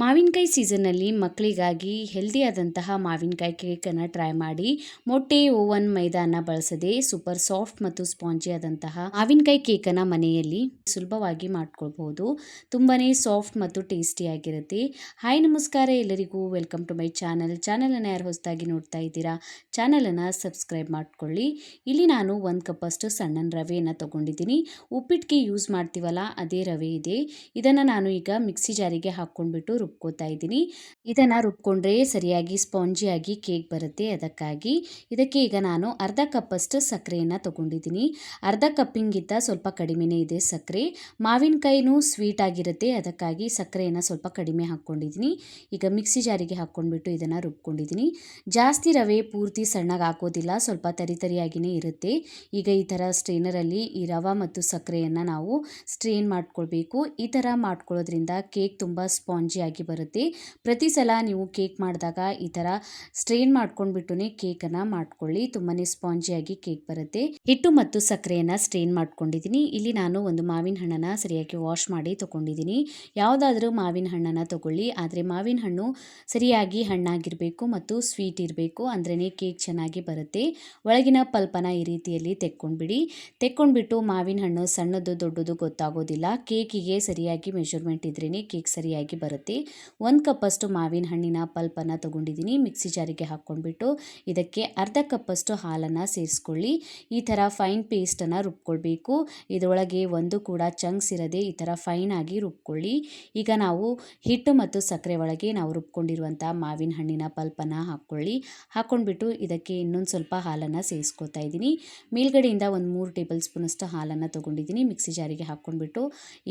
ಮಾವಿನಕಾಯಿ ಸೀಸನ್ನಲ್ಲಿ ಮಕ್ಕಳಿಗಾಗಿ ಹೆಲ್ದಿಯಾದಂತಹ ಮಾವಿನಕಾಯಿ ಕೇಕನ್ನು ಟ್ರೈ ಮಾಡಿ. ಮೊಟ್ಟೆ, ಓವನ್, ಮೈದಾನ ಬಳಸದೆ ಸೂಪರ್ ಸಾಫ್ಟ್ ಮತ್ತು ಸ್ಪಾಂಜಿ ಆದಂತಹ ಮಾವಿನಕಾಯಿ ಕೇಕನ್ನು ಮನೆಯಲ್ಲಿ ಸುಲಭವಾಗಿ ಮಾಡ್ಕೊಳ್ಬಹುದು. ತುಂಬಾ ಸಾಫ್ಟ್ ಮತ್ತು ಟೇಸ್ಟಿ ಆಗಿರುತ್ತೆ. ಹಾಯ್, ನಮಸ್ಕಾರ ಎಲ್ಲರಿಗೂ. Welcome to my channel. ಚಾನಲನ್ನು ಯಾರು ಹೊಸದಾಗಿ ನೋಡ್ತಾ ಇದ್ದೀರಾ, ಚಾನಲನ್ನು ಸಬ್ಸ್ಕ್ರೈಬ್ ಮಾಡಿಕೊಳ್ಳಿ. ಇಲ್ಲಿ ನಾನು ಒಂದು ಕಪ್ಪಷ್ಟು ಸಣ್ಣ ರವೆಯನ್ನು ತಗೊಂಡಿದ್ದೀನಿ. ಉಪ್ಪಿಟ್ಟಿಗೆ ಯೂಸ್ ಮಾಡ್ತೀವಲ್ಲ, ಅದೇ ರವೆ ಇದೆ. ಇದನ್ನು ನಾನು ಈಗ ಮಿಕ್ಸಿ ಜಾರಿಗೆ ಹಾಕ್ಕೊಂಡ್ಬಿಟ್ಟು ರುಬ್ಕೋತಾ ಇದ್ದೀನಿ. ಇದನ್ನು ರುಬ್ಕೊಂಡ್ರೆ ಸರಿಯಾಗಿ ಸ್ಪಾಂಜಿಯಾಗಿ ಕೇಕ್ ಬರುತ್ತೆ. ಅದಕ್ಕಾಗಿ ಇದಕ್ಕೆ ಈಗ ನಾನು ಅರ್ಧ ಕಪ್ಪಷ್ಟು ಸಕ್ಕರೆಯನ್ನು ತಗೊಂಡಿದ್ದೀನಿ. ಅರ್ಧ ಕಪ್ಪಿಂಗಿಂತ ಸ್ವಲ್ಪ ಕಡಿಮೆನೇ ಇದೆ ಸಕ್ಕರೆ ಮಾವಿನಕಾಯಿನೂ ಸ್ವೀಟ್ ಆಗಿರುತ್ತೆ. ಅದಕ್ಕಾಗಿ ಸಕ್ಕರೆಯನ್ನು ಸ್ವಲ್ಪ ಕಡಿಮೆ ಹಾಕ್ಕೊಂಡಿದ್ದೀನಿ. ಈಗ ಮಿಕ್ಸಿ ಜಾರಿಗೆ ಹಾಕ್ಕೊಂಡ್ಬಿಟ್ಟು ಇದನ್ನು ರುಬ್ಕೊಂಡಿದ್ದೀನಿ. ಜಾಸ್ತಿ ರವೆ ಪೂರ್ತಿ ಸಣ್ಣಗೆ ಹಾಕೋದಿಲ್ಲ. ಸ್ವಲ್ಪ ತರಿತರಿಯಾಗಿಯೇ ಇರುತ್ತೆ. ಈಗ ಈ ಥರ ಸ್ಟ್ರೈನರಲ್ಲಿ ಈ ರವೆ ಮತ್ತು ಸಕ್ಕರೆಯನ್ನು ನಾವು ಸ್ಟ್ರೈನ್ ಮಾಡ್ಕೊಳ್ಬೇಕು. ಈ ಥರ ಮಾಡ್ಕೊಳ್ಳೋದ್ರಿಂದ ಕೇಕ್ ತುಂಬ ಸ್ಪಾಂಜಿಯಾಗಿ ಬರುತ್ತೆ. ಪ್ರತಿ ಸಲ ನೀವು ಕೇಕ್ ಮಾಡಿದಾಗ ಈ ಥರ ಸ್ಟ್ರೈನ್ ಮಾಡ್ಕೊಂಡ್ಬಿಟ್ಟು ಕೇಕನ್ನು ಮಾಡ್ಕೊಳ್ಳಿ. ತುಂಬಾ ಸ್ಪಾಂಜಿಯಾಗಿ ಕೇಕ್ ಬರುತ್ತೆ. ಹಿಟ್ಟು ಮತ್ತು ಸಕ್ಕರೆಯನ್ನು ಸ್ಟ್ರೈನ್ ಮಾಡ್ಕೊಂಡಿದ್ದೀನಿ. ಇಲ್ಲಿ ನಾನು ಒಂದು ಮಾವಿನ ಹಣ್ಣನ್ನು ಸರಿಯಾಗಿ ವಾಶ್ ಮಾಡಿ ತೊಗೊಂಡಿದ್ದೀನಿ. ಯಾವುದಾದ್ರೂ ಮಾವಿನ ಹಣ್ಣನ್ನು ತಗೊಳ್ಳಿ. ಆದರೆ ಮಾವಿನ ಹಣ್ಣು ಸರಿಯಾಗಿ ಹಣ್ಣಾಗಿರಬೇಕು ಮತ್ತು ಸ್ವೀಟ್ ಇರಬೇಕು. ಅಂದ್ರೇ ಕೇಕ್ ಚೆನ್ನಾಗಿ ಬರುತ್ತೆ. ಒಳಗಿನ ಪಲ್ಪನ ಈ ರೀತಿಯಲ್ಲಿ ತೆಕ್ಕೊಂಡ್ಬಿಡಿ. ತೆಕ್ಕೊಂಡ್ಬಿಟ್ಟು ಮಾವಿನ ಹಣ್ಣು ಸಣ್ಣದು ದೊಡ್ಡದು ಗೊತ್ತಾಗೋದಿಲ್ಲ. ಕೇಕಿಗೆ ಸರಿಯಾಗಿ ಮೆಷರ್ಮೆಂಟ್ ಇದ್ರೇ ಕೇಕ್ ಸರಿಯಾಗಿ ಬರುತ್ತೆ. ಒಂದು ಕಪ್ಪಷ್ಟು ಮಾವಿನ ಹಣ್ಣಿನ ಪಲ್ಪನ್ನು ತೊಗೊಂಡಿದ್ದೀನಿ, ಮಿಕ್ಸಿ ಜಾರಿಗೆ ಹಾಕ್ಕೊಂಡ್ಬಿಟ್ಟು ಇದಕ್ಕೆ ಅರ್ಧ ಕಪ್ಪಷ್ಟು ಹಾಲನ್ನು ಸೇರಿಸ್ಕೊಳ್ಳಿ. ಈ ಥರ ಫೈನ್ ಪೇಸ್ಟನ್ನು ರುಬ್ಕೊಳ್ಬೇಕು. ಇದರೊಳಗೆ ಒಂದು ಕೂಡ ಚಂಕ್ಸ್ ಇರದೆ ಈ ಥರ ಫೈನ್ ಆಗಿ ರುಬ್ಕೊಳ್ಳಿ. ಈಗ ನಾವು ಹಿಟ್ಟು ಮತ್ತು ಸಕ್ಕರೆ ಒಳಗೆ ನಾವು ರುಬ್ಕೊಂಡಿರುವಂಥ ಮಾವಿನ ಹಣ್ಣಿನ ಪಲ್ಪನ್ನು ಹಾಕ್ಕೊಳ್ಳಿ. ಹಾಕ್ಕೊಂಡ್ಬಿಟ್ಟು ಇದಕ್ಕೆ ಇನ್ನೊಂದು ಸ್ವಲ್ಪ ಹಾಲನ್ನು ಸೇರಿಸ್ಕೊತಾ ಇದ್ದೀನಿ. ಮೇಲ್ಗಡೆಯಿಂದ ಒಂದು ಮೂರು ಟೇಬಲ್ ಸ್ಪೂನಷ್ಟು ಹಾಲನ್ನು ತೊಗೊಂಡಿದ್ದೀನಿ, ಮಿಕ್ಸಿ ಜಾರಿಗೆ ಹಾಕ್ಕೊಂಡ್ಬಿಟ್ಟು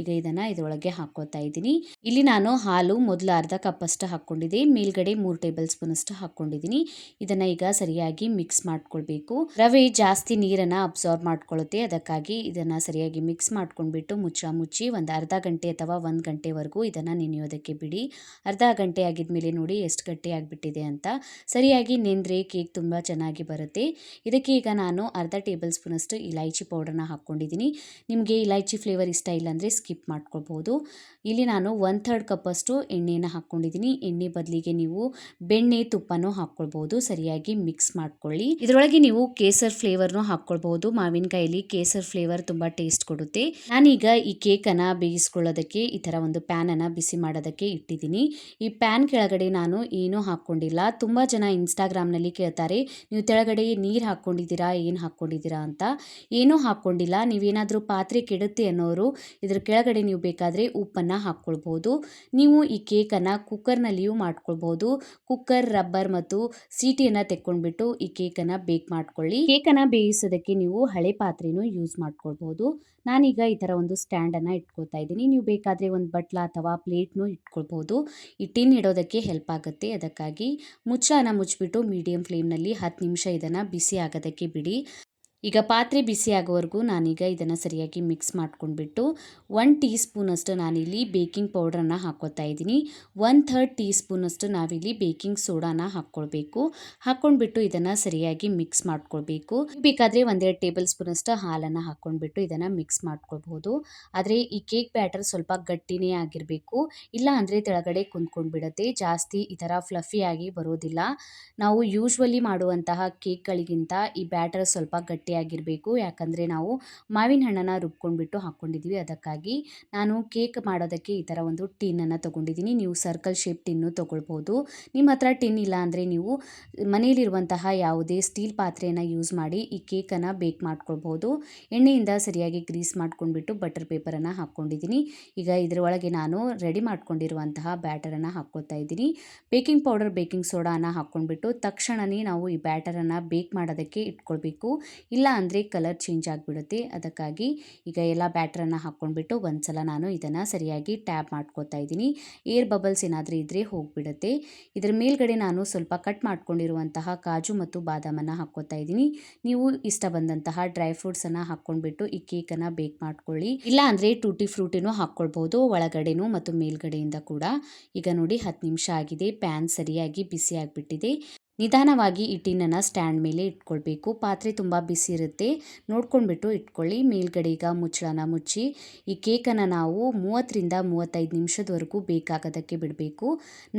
ಈಗ ಇದನ್ನು ಇದರೊಳಗೆ ಹಾಕ್ಕೋತಾ ಇದ್ದೀನಿ. ಇಲ್ಲಿ ನಾನು ಹಾಲು ಮೊದಲು ಅರ್ಧ ಕಪ್ಪಷ್ಟು ಹಾಕ್ಕೊಂಡಿದ್ದೆ ಮೇಲ್ಗಡೆ ಮೂರು ಟೇಬಲ್ ಸ್ಪೂನಷ್ಟು ಹಾಕ್ಕೊಂಡಿದ್ದೀನಿ. ಇದನ್ನು ಈಗ ಸರಿಯಾಗಿ ಮಿಕ್ಸ್ ಮಾಡ್ಕೊಳ್ಬೇಕು. ರವೆ ಜಾಸ್ತಿ ನೀರನ್ನು ಅಬ್ಸಾರ್ಬ್ ಮಾಡ್ಕೊಳ್ಳುತ್ತೆ ಅದಕ್ಕಾಗಿ ಇದನ್ನು ಸರಿಯಾಗಿ ಮಿಕ್ಸ್ ಮಾಡ್ಕೊಂಡ್ಬಿಟ್ಟು ಮುಚ್ಚ ಮುಚ್ಚಿ ಒಂದು ಅರ್ಧ ಗಂಟೆ ಅಥವಾ ಒಂದು ಗಂಟೆವರೆಗೂ ಇದನ್ನು ನೆನೆಯೋದಕ್ಕೆ ಬಿಡಿ. ಅರ್ಧ ಗಂಟೆ ಆಗಿದ್ಮೇಲೆ ನೋಡಿ ಎಷ್ಟು ಗಟ್ಟಿ ಆಗಿಬಿಟ್ಟಿದೆ ಅಂತ. ಸರಿಯಾಗಿ ನೆಂದರೆ ಕೇಕ್ ತುಂಬ ಚೆನ್ನಾಗಿ ಬರುತ್ತೆ. ಇದಕ್ಕೆ ಈಗ ನಾನು ಅರ್ಧ ಟೇಬಲ್ ಸ್ಪೂನಷ್ಟು ಇಲೈಚಿ ಪೌಡರ್ನ ಹಾಕ್ಕೊಂಡಿದ್ದೀನಿ. ನಿಮಗೆ ಇಲೈಚಿ ಫ್ಲೇವರ್ ಇಷ್ಟ ಇಲ್ಲಾಂದರೆ ಸ್ಕಿಪ್ ಮಾಡ್ಕೊಳ್ಬೋದು. ಇಲ್ಲಿ ನಾನು ಒನ್ ಥರ್ಡ್ ಕಪ್ಪಷ್ಟು ಎಣ್ಣೆನ ಹಾಕ್ಕೊಂಡಿದ್ದೀನಿ ಎಣ್ಣೆ ಬದಲಿಗೆ ನೀವು ಬೆಣ್ಣೆ ತುಪ್ಪನೂ ಹಾಕ್ಕೊಳ್ಬೋದು. ಸರಿಯಾಗಿ ಮಿಕ್ಸ್ ಮಾಡ್ಕೊಳ್ಳಿ. ಇದರೊಳಗೆ ನೀವು ಕೇಸರ್ ಫ್ಲೇವರ್ನು ಹಾಕ್ಕೊಳ್ಬಹುದು ಮಾವಿನಕಾಯಲ್ಲಿ ಕೇಸರ್ ಫ್ಲೇವರ್ ತುಂಬ ಟೇಸ್ಟ್ ಕೊಡುತ್ತೆ. ನಾನೀಗ ಈ ಕೇಕನ್ನು ಬೇಯಿಸ್ಕೊಳ್ಳೋದಕ್ಕೆ, ಈ ಥರ ಒಂದು ಪ್ಯಾನನ್ನು ಬಿಸಿ ಮಾಡೋದಕ್ಕೆ ಇಟ್ಟಿದ್ದೀನಿ. ಈ ಪ್ಯಾನ್ ಕೆಳಗಡೆ ನಾನು ಏನೂ ಹಾಕ್ಕೊಂಡಿಲ್ಲ. ತುಂಬ ಜನ ಇನ್ಸ್ಟಾಗ್ರಾಮ್ನಲ್ಲಿ ಕೇಳ್ತಾರೆ, ನೀವು ಕೆಳಗಡೆ ನೀರು ಹಾಕ್ಕೊಂಡಿದ್ದೀರಾ? ಏನು ಹಾಕ್ಕೊಂಡಿದ್ದೀರಾ? ಅಂತ. ಏನೂ ಹಾಕ್ಕೊಂಡಿಲ್ಲ. ನೀವೇನಾದರೂ ಪಾತ್ರೆ ಕೆಡುತ್ತೆ ಅನ್ನೋರು, ಇದ್ರ ಕೆಳಗಡೆ ನೀವು ಬೇಕಾದರೆ ಉಪ್ಪನ್ನು ಹಾಕ್ಕೊಳ್ಬೋದು. ನೀವು ಕೇಕನ್ನು ಕುಕ್ಕರ್ನಲ್ಲಿಯೂ ಮಾಡ್ಕೊಳ್ಬಹುದು ಕುಕ್ಕರ್, ರಬ್ಬರ್ ಮತ್ತು ಸೀಟಿಯನ್ನು ತೆಕ್ಕೊಂಡ್ಬಿಟ್ಟು ಈ ಕೇಕನ್ನು ಬೇಕ್ ಮಾಡ್ಕೊಳ್ಳಿ. ಕೇಕನ್ನು ಬೇಯಿಸೋದಕ್ಕೆ ನೀವು ಹಳೆ ಪಾತ್ರೆನೂ ಯೂಸ್ ಮಾಡ್ಕೊಳ್ಬಹುದು ನಾನೀಗ ಈ ಥರ ಒಂದು ಸ್ಟ್ಯಾಂಡನ್ನು ಇಟ್ಕೊಳ್ತಾ ಇದ್ದೀನಿ. ನೀವು ಬೇಕಾದರೆ ಒಂದು ಬಟ್ಲ ಅಥವಾ ಪ್ಲೇಟ್ನೂ ಇಟ್ಕೊಳ್ಬಹುದು ಈ ಟಿನ್ ಇಡೋದಕ್ಕೆ ಹೆಲ್ಪ್ ಆಗುತ್ತೆ. ಅದಕ್ಕಾಗಿ ಮುಚ್ಚಾನ ಮುಚ್ಚಿಬಿಟ್ಟು ಮೀಡಿಯಂ ಫ್ಲೇಮ್ನಲ್ಲಿ ಹತ್ತು ನಿಮಿಷ ಇದನ್ನು ಬಿಸಿ ಆಗೋದಕ್ಕೆ ಬಿಡಿ. ಈಗ ಪಾತ್ರೆ ಬಿಸಿ ಆಗೋವರೆಗೂ ನಾನೀಗ ಇದನ್ನು ಸರಿಯಾಗಿ ಮಿಕ್ಸ್ ಮಾಡ್ಕೊಂಡ್ಬಿಟ್ಟು ಒನ್ ಟೀ ಸ್ಪೂನಷ್ಟು ನಾನಿಲ್ಲಿ ಬೇಕಿಂಗ್ ಪೌಡ್ರನ್ನು ಹಾಕ್ಕೊತಾ ಇದ್ದೀನಿ. ಒನ್ ಥರ್ಡ್ ಟೀ ಸ್ಪೂನಷ್ಟು ನಾವಿಲ್ಲಿ ಬೇಕಿಂಗ್ ಸೋಡಾನ ಹಾಕ್ಕೊಳ್ಬೇಕು. ಹಾಕ್ಕೊಂಡ್ಬಿಟ್ಟು ಇದನ್ನು ಸರಿಯಾಗಿ ಮಿಕ್ಸ್ ಮಾಡ್ಕೊಳ್ಬೇಕು. ಬೇಕಾದರೆ ಒಂದೆರಡು ಟೇಬಲ್ ಸ್ಪೂನಷ್ಟು ಹಾಲನ್ನು ಹಾಕ್ಕೊಂಡ್ಬಿಟ್ಟು ಇದನ್ನು ಮಿಕ್ಸ್ ಮಾಡ್ಕೊಳ್ಬೋದು. ಆದರೆ ಈ ಕೇಕ್ ಬ್ಯಾಟರ್ ಸ್ವಲ್ಪ ಗಟ್ಟಿನೇ ಆಗಿರಬೇಕು. ಇಲ್ಲ ಅಂದರೆ ತೆಳಗಡೆ ಕುಂತ್ಕೊಂಡ್ಬಿಡುತ್ತೆ. ಜಾಸ್ತಿ ಈ ಥರ ಫ್ಲಫಿಯಾಗಿ ಬರೋದಿಲ್ಲ. ನಾವು ಯೂಶ್ವಲಿ ಮಾಡುವಂತಹ ಕೇಕ್ಗಳಿಗಿಂತ ಈ ಬ್ಯಾಟರ್ ಸ್ವಲ್ಪ ಗಟ್ಟಿ ಗಟ್ಟಿಯಾಗಿರಬೇಕು ಯಾಕಂದರೆ ನಾವು ಮಾವಿನ ಹಣ್ಣನ್ನು ರುಬ್ಕೊಂಡ್ಬಿಟ್ಟು ಹಾಕ್ಕೊಂಡಿದ್ವಿ. ಅದಕ್ಕಾಗಿ ನಾನು ಕೇಕ್ ಮಾಡೋದಕ್ಕೆ ಈ ಥರ ಒಂದು ಟಿನ್ನನ್ನು ತೊಗೊಂಡಿದ್ದೀನಿ. ನೀವು ಸರ್ಕಲ್ ಶೇಪ್ ಟಿನ್ನು ತೊಗೊಳ್ಬೋದು. ನಿಮ್ಮ ಹತ್ರ ಟಿನ್ ಇಲ್ಲ ಅಂದರೆ ನೀವು ಮನೆಯಲ್ಲಿರುವಂತಹ ಯಾವುದೇ ಸ್ಟೀಲ್ ಪಾತ್ರೆಯನ್ನು ಯೂಸ್ ಮಾಡಿ ಈ ಕೇಕನ್ನು ಬೇಕ್ ಮಾಡ್ಕೊಳ್ಬೋದು. ಎಣ್ಣೆಯಿಂದ ಸರಿಯಾಗಿ ಗ್ರೀಸ್ ಮಾಡ್ಕೊಂಡ್ಬಿಟ್ಟು ಬಟರ್ ಪೇಪರನ್ನು ಹಾಕ್ಕೊಂಡಿದ್ದೀನಿ ಈಗ ಇದರ ಒಳಗೆ ನಾನು ರೆಡಿ ಮಾಡ್ಕೊಂಡಿರುವಂತಹ ಬ್ಯಾಟರನ್ನು ಹಾಕ್ಕೊಳ್ತಾ ಇದ್ದೀನಿ. ಬೇಕಿಂಗ್ ಪೌಡರ್, ಬೇಕಿಂಗ್ ಸೋಡಾನ ಹಾಕ್ಕೊಂಡ್ಬಿಟ್ಟು ತಕ್ಷಣವೇ ನಾವು ಈ ಬ್ಯಾಟರನ್ನು ಬೇಕ್ ಮಾಡೋದಕ್ಕೆ ಇಟ್ಕೊಳ್ಬೇಕು. ಇಲ್ಲ ಅಂದರೆ ಕಲರ್ ಚೇಂಜ್ ಆಗಿಬಿಡುತ್ತೆ. ಅದಕ್ಕಾಗಿ ಈಗ ಎಲ್ಲ ಬ್ಯಾಟ್ರನ್ನು ಹಾಕ್ಕೊಂಡ್ಬಿಟ್ಟು ಒಂದ್ಸಲ ನಾನು ಇದನ್ನು ಸರಿಯಾಗಿ ಟ್ಯಾಪ್ ಮಾಡ್ಕೋತಾ ಇದ್ದೀನಿ. ಏರ್ ಬಬಲ್ಸ್ ಏನಾದರೂ ಇದ್ದರೆ ಹೋಗಿಬಿಡುತ್ತೆ. ಇದರ ಮೇಲ್ಗಡೆ ನಾನು ಸ್ವಲ್ಪ ಕಟ್ ಮಾಡ್ಕೊಂಡಿರುವಂತಹ ಕಾಜು ಮತ್ತು ಬಾದಾಮನ್ನು ಹಾಕ್ಕೋತಾ ಇದ್ದೀನಿ. ನೀವು ಇಷ್ಟ ಬಂದಂತಹ ಡ್ರೈ ಫ್ರೂಟ್ಸನ್ನು ಹಾಕ್ಕೊಂಡ್ಬಿಟ್ಟು ಈ ಕೇಕನ್ನು ಬೇಕ್ ಮಾಡ್ಕೊಳ್ಳಿ. ಇಲ್ಲ ಅಂದರೆ ಟೂಟಿ ಫ್ರೂಟಿನೂ ಹಾಕ್ಕೊಳ್ಬೋದು, ಒಳಗಡೆನೂ ಮತ್ತು ಮೇಲ್ಗಡೆಯಿಂದ ಕೂಡ. ಈಗ ನೋಡಿ ಹತ್ತು ನಿಮಿಷ ಆಗಿದೆ ಪ್ಯಾನ್ ಸರಿಯಾಗಿ ಬಿಸಿ ಆಗಿಬಿಟ್ಟಿದೆ. ನಿಧಾನವಾಗಿ ಈ ಸ್ಟ್ಯಾಂಡ್ ಮೇಲೆ ಇಟ್ಕೊಳ್ಬೇಕು. ಪಾತ್ರೆ ತುಂಬ ಬಿಸಿ ಇರುತ್ತೆ. ನೋಡ್ಕೊಂಡ್ಬಿಟ್ಟು ಇಟ್ಕೊಳ್ಳಿ. ಮೇಲ್ಗಡೆ ಈಗ ಮುಚ್ಚಳನ ಮುಚ್ಚಿ, ಈ ಕೇಕನ್ನು ನಾವು ಮೂವತ್ತರಿಂದ ಮೂವತ್ತೈದು ನಿಮಿಷದವರೆಗೂ ಬೇಕಾಗೋದಕ್ಕೆ ಬಿಡಬೇಕು.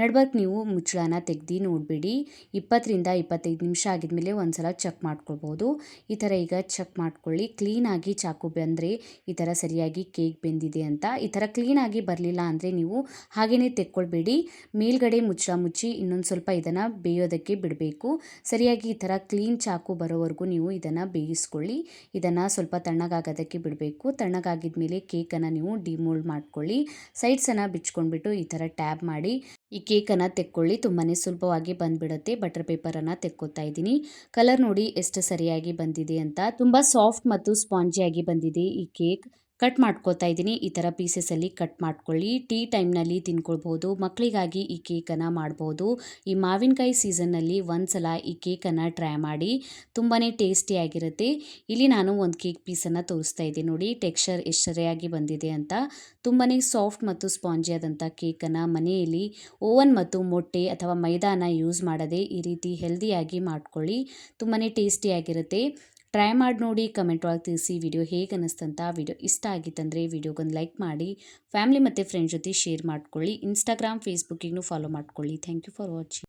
ನಡ್ಬರ್ಕ್ ನೀವು ಮುಚ್ಚಳನ ತೆಗ್ದು ನೋಡಬೇಡಿ. ಇಪ್ಪತ್ತರಿಂದ ಇಪ್ಪತ್ತೈದು ನಿಮಿಷ ಆಗಿದ್ಮೇಲೆ ಒಂದ್ಸಲ ಚೆಕ್ ಮಾಡ್ಕೊಳ್ಬೋದು. ಈ ಥರ ಈಗ ಚೆಕ್ ಮಾಡ್ಕೊಳ್ಳಿ. ಕ್ಲೀನಾಗಿ ಚಾಕು ಬಂದರೆ ಈ ಥರ ಸರಿಯಾಗಿ ಕೇಕ್ ಬೆಂದಿದೆ ಅಂತ. ಈ ಥರ ಕ್ಲೀನಾಗಿ ಬರಲಿಲ್ಲ ಅಂದರೆ ನೀವು ಹಾಗೆಯೇ ತೆಕ್ಕೊಳ್ಬೇಡಿ. ಮೇಲ್ಗಡೆ ಮುಚ್ಚಳ ಮುಚ್ಚಿ ಇನ್ನೊಂದು ಸ್ವಲ್ಪ ಇದನ್ನು ಬೇಯೋದಕ್ಕೆ ಬಿಡಬೇಕು. ಸರಿಯಾಗಿ ಈ ಥರ ಕ್ಲೀನ್ ಚಾಕು ಬರೋವರೆಗೂ ನೀವು ಇದನ್ನು ಬೇಯಿಸ್ಕೊಳ್ಳಿ. ಇದನ್ನು ಸ್ವಲ್ಪ ತಣ್ಣಗಾಗೋದಕ್ಕೆ ಬಿಡಬೇಕು. ತಣ್ಣಗಾಗಿದ ಮೇಲೆ ಕೇಕನ್ನು ನೀವು ಡಿಮೋಲ್ಡ್ ಮಾಡ್ಕೊಳ್ಳಿ. ಸೈಡ್ಸನ್ನು ಬಿಚ್ಕೊಂಡ್ಬಿಟ್ಟು ಈ ಥರ ಟ್ಯಾಬ್ ಮಾಡಿ ಈ ಕೇಕನ್ನು ತೆಕ್ಕೊಳ್ಳಿ. ತುಂಬಾ ಸುಲಭವಾಗಿ ಬಂದ್ಬಿಡುತ್ತೆ. ಬಟರ್ ಪೇಪರನ್ನು ತೆಕ್ಕೋತಾ ಇದ್ದೀನಿ. ಕಲರ್ ನೋಡಿ ಎಷ್ಟು ಸರಿಯಾಗಿ ಬಂದಿದೆ ಅಂತ. ತುಂಬ ಸಾಫ್ಟ್ ಮತ್ತು ಸ್ಪಾಂಜಿಯಾಗಿ ಬಂದಿದೆ ಈ ಕೇಕ್. ಕಟ್ ಮಾಡ್ಕೋತಾ ಇದ್ದೀನಿ. ಈ ಥರ ಪೀಸಸಲ್ಲಿ ಕಟ್ ಮಾಡ್ಕೊಳ್ಳಿ. ಟೀ ಟೈಮ್ನಲ್ಲಿ ತಿನ್ಕೊಳ್ಬೋದು. ಮಕ್ಕಳಿಗಾಗಿ ಈ ಕೇಕನ್ನು ಮಾಡ್ಬೋದು. ಈ ಮಾವಿನಕಾಯಿ ಸೀಸನ್ನಲ್ಲಿ ಒಂದ್ಸಲ ಈ ಕೇಕನ್ನು ಟ್ರೈ ಮಾಡಿ ತುಂಬಾ ಟೇಸ್ಟಿಯಾಗಿರುತ್ತೆ ಇಲ್ಲಿ ನಾನು ಒಂದು ಕೇಕ್ ಪೀಸನ್ನು ತೋರಿಸ್ತಾ ಇದ್ದೀನಿ ನೋಡಿ. ಟೆಕ್ಸ್ಚರ್ ಎಷ್ಟು ಸರಿಯಾಗಿ ಬಂದಿದೆ ಅಂತ. ತುಂಬಾ ಸಾಫ್ಟ್ ಮತ್ತು ಸ್ಪಾಂಜಿ ಆದಂಥ ಕೇಕನ್ನು ಮನೆಯಲ್ಲಿ ಓವನ್ ಮತ್ತು ಮೊಟ್ಟೆ ಅಥವಾ ಮೈದಾನ ಯೂಸ್ ಮಾಡದೆ ಈ ರೀತಿ ಹೆಲ್ದಿಯಾಗಿ ಮಾಡ್ಕೊಳ್ಳಿ. ತುಂಬಾ ಟೇಸ್ಟಿಯಾಗಿರುತ್ತೆ ಟ್ರೈ ಮಾಡಿ ನೋಡಿ ಕಮೆಂಟ್ ಒಳಗೆ ತಿಳಿಸಿ ವಿಡಿಯೋ ಹೇಗೆ ಅನ್ನಿಸ್ತಂತ ವಿಡಿಯೋ ಇಷ್ಟ ಆಗಿತ್ತಂದರೆ ವಿಡಿಯೋಗೊಂದು ಲೈಕ್ ಮಾಡಿ ಫ್ಯಾಮಿಲಿ ಮತ್ತು ಫ್ರೆಂಡ್ಸ್ ಜೊತೆ ಶೇರ್ ಮಾಡ್ಕೊಳ್ಳಿ. ಇನ್ಸ್ಟಾಗ್ರಾಮ್ ಫೇಸ್ಬುಕ್ಕಿಗೂ ಫಾಲೋ ಮಾಡ್ಕೊಳ್ಳಿ. Thank you for watching